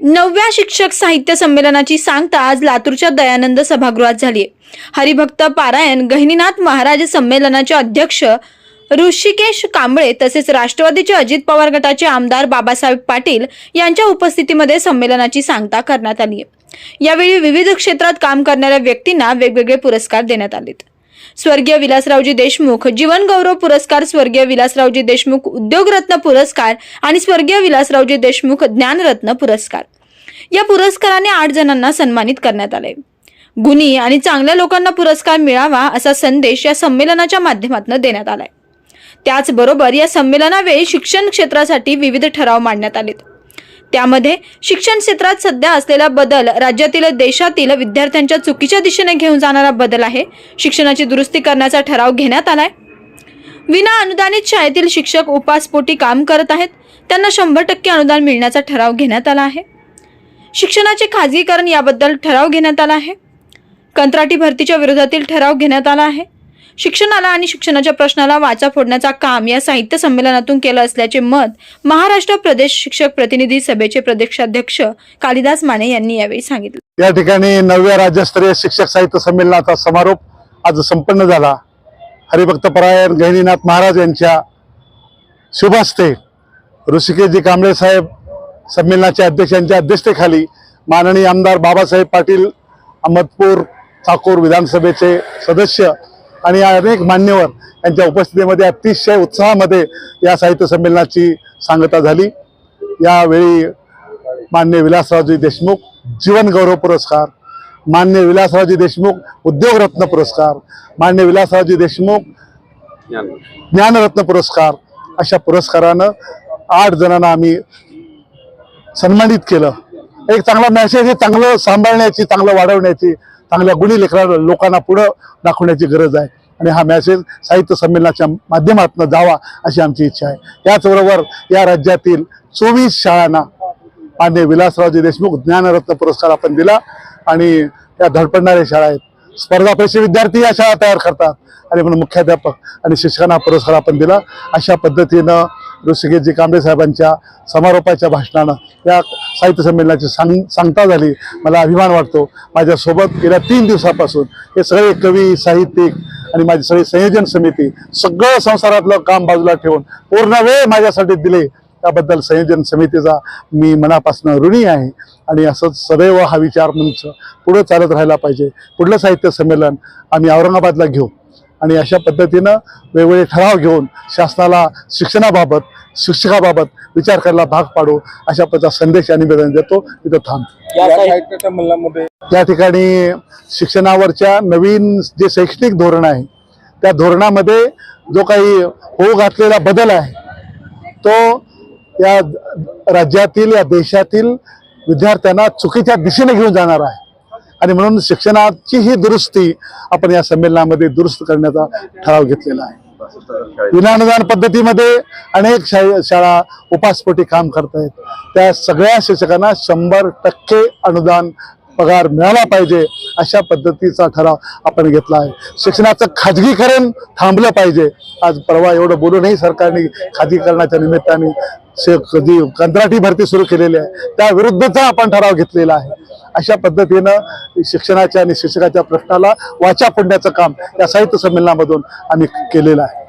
नवव्या शिक्षक साहित्य संमेलनाची सांगता आज लातूरच्या दयानंद सभागृहात झाली हरिभक्त पारायण गहिनीनाथ महाराज संमेलनाचे अध्यक्ष ऋषिकेश कांबळे तसेच राष्ट्रवादीचे अजित पवार गटाचे आमदार बाबासाहेब पाटील यांच्या उपस्थितीमध्ये संमेलनाची सांगता करण्यात आली यावेळी विविध क्षेत्रात काम करणाऱ्या व्यक्तींना वेगवेगळे पुरस्कार देण्यात आलेत. स्वर्गीय विलासरावजी देशमुख जीवन गौरव पुरस्कार स्वर्गीय विलासरावजी देशमुख उद्योगरत्न पुरस्कार आणि स्वर्गीय विलासरावजी देशमुख ज्ञानरत्न पुरस्कार. या पुरस्काराने आठ जणांना सन्मानित करण्यात आले. गुणी आणि चांगल्या लोकांना पुरस्कार मिळावा असा संदेश या संमेलनाच्या माध्यमातून देण्यात आलाय. त्याचबरोबर या संमेलनावेळी शिक्षण क्षेत्रासाठी विविध ठराव मांडण्यात आलेत. त्यामध्ये शिक्षण क्षेत्रात सध्या असलेला बदल राज्यातील देशातील विद्यार्थ्यांच्या चुकीच्या दिशेने घेऊन जाणारा बदल आहे. शिक्षणाची दुरुस्ती करण्याचा ठराव घेण्यात आलाय. विना अनुदानित शाळेतील शिक्षक उपासपोटी काम करत आहेत. त्यांना शंभर टक्के अनुदान मिळण्याचा ठराव घेण्यात आला आहे. शिक्षणाचे खाजगीकरण याबद्दल ठराव घेण्यात आला आहे. कंत्राटी भरतीच्या विरोधातील ठराव घेण्यात आला आहे. शिक्षणाला आणि शिक्षणाच्या प्रश्नाला वाचा फोडण्याचा काम या साहित्य संमेलनातून केलं असल्याचे मत महाराष्ट्र प्रदेश शिक्षक प्रतिनिधी सभेचे प्रदेशाध्यक्ष कालिदास माने यांनी यावेळी सांगितलं. या ठिकाणी नवव्या राज्यस्तरीय शिक्षक साहित्य संमेलनाचा समारोप आज संपन्न झाला. हरिभक्त परायण गहिनीनाथ महाराज यांच्या शुभ हस्ते ऋषिकेशजी कांबळे साहेब संमेलनाच्या अध्यक्षांच्या अध्यक्षतेखाली माननीय आमदार बाबासाहेब पाटील अहमदपूर ठाकूर विधानसभेचे सदस्य आणि अनेक मान्यवर यांच्या उपस्थितीमध्ये अतिशय उत्साहामध्ये या साहित्य संमेलनाची सांगता झाली. यावेळी मान्य विलासरावजी देशमुख जीवनगौरव पुरस्कार मान्य विलासरावजी देशमुख उद्योगरत्न पुरस्कार मान्य विलासरावजी देशमुख ज्ञानरत्न पुरस्कार अशा पुरस्कारानं आठ जणांना आम्ही सन्मानित केलं. एक चांगला मॅसेज हे चांगलं सांभाळण्याची चांगलं वाढवण्याची. चांगल्या गुणी लेखरा लोकांना पुढं दाखवण्याची गरज आहे. आणि हा मॅसेज साहित्य संमेलनाच्या माध्यमातून जावा अशी आमची इच्छा आहे. याचबरोबर या राज्यातील चोवीस शाळांना मान्य विलासरावजी देशमुख ज्ञानरत्न पुरस्कार आपण दिला. आणि त्या धडपडणाऱ्या शाळा आहेत. स्पर्धा परीक्षा विद्यार्थी या शाळा तयार करतात. आणि म्हणून मुख्याध्यापक आणि शिक्षकांना पुरस्कार आपण दिला. अशा पद्धतीनं ऋषिकेशजी कांबळे साहेबांच्या समारोपाच्या भाषणानं या साहित्य संमेलनाची सांग सांगता झाली. मला अभिमान वाटतो माझ्यासोबत गेल्या तीन दिवसापासून हे सगळे कवी साहित्यिक आणि माझी सगळी संयोजन समिती सगळं संसारातलं काम बाजूला ठेवून पूर्ण वेळ माझ्यासाठी दिले. त्याबद्दल संयोजन समितीचा मी मनापासून ऋणी आहे आणि असंच सदैव हा विचार मंच पुढे चालत राहायला पाहिजे. पुढलं साहित्य संमेलन आम्ही औरंगाबादला घेऊ. आणि अशा पद्धतीनं वेगवेगळे ठराव घेऊन शासनाला शिक्षणाबाबत शिक्षकाबाबत विचार करायला भाग पाडू अशा पद्धतीचा संदेश या निवेदन देतो. साहित्य संमेलनामध्ये त्या ठिकाणी शिक्षणावरच्या नवीन जे शैक्षणिक धोरण आहे त्या धोरणामध्ये जो काही होऊ घातलेला बदल आहे तो या राज्यातील या देशातील विद्यार्थ्यांना चुकीच्या दिशेने घेऊन जाणार आहे. आणि म्हणून शिक्षणाची ही दुरुस्ती आपण या संमेलनामध्ये दुरुस्त करण्याचा ठराव घेतलेला आहे. विनानुदान पद्धतीमध्ये अनेक शाळा उपासपोटी काम करत आहेत त्या सगळ्या शिक्षकांना शंभर टक्के अनुदान पगार मिळाला पाहिजे अशा पद्धतीचा ठराव आपण घेतला आहे. शिक्षणाचं खाजगीकरण थांबलं पाहिजे. आज परवा एवढं बोलूनही सरकारने खाजगीकरणाच्या निमित्ताने जी कंत्राटी भरती सुरू केलेली आहे. त्या विरुद्धचा आपण ठराव घेतलेला आहे. अशा पद्धतीनं शिक्षणाच्या आणि शिक्षकाच्या प्रश्नाला वाचा फोडण्याचं काम या साहित्य संमेलनामधून आम्ही केलेलं आहे.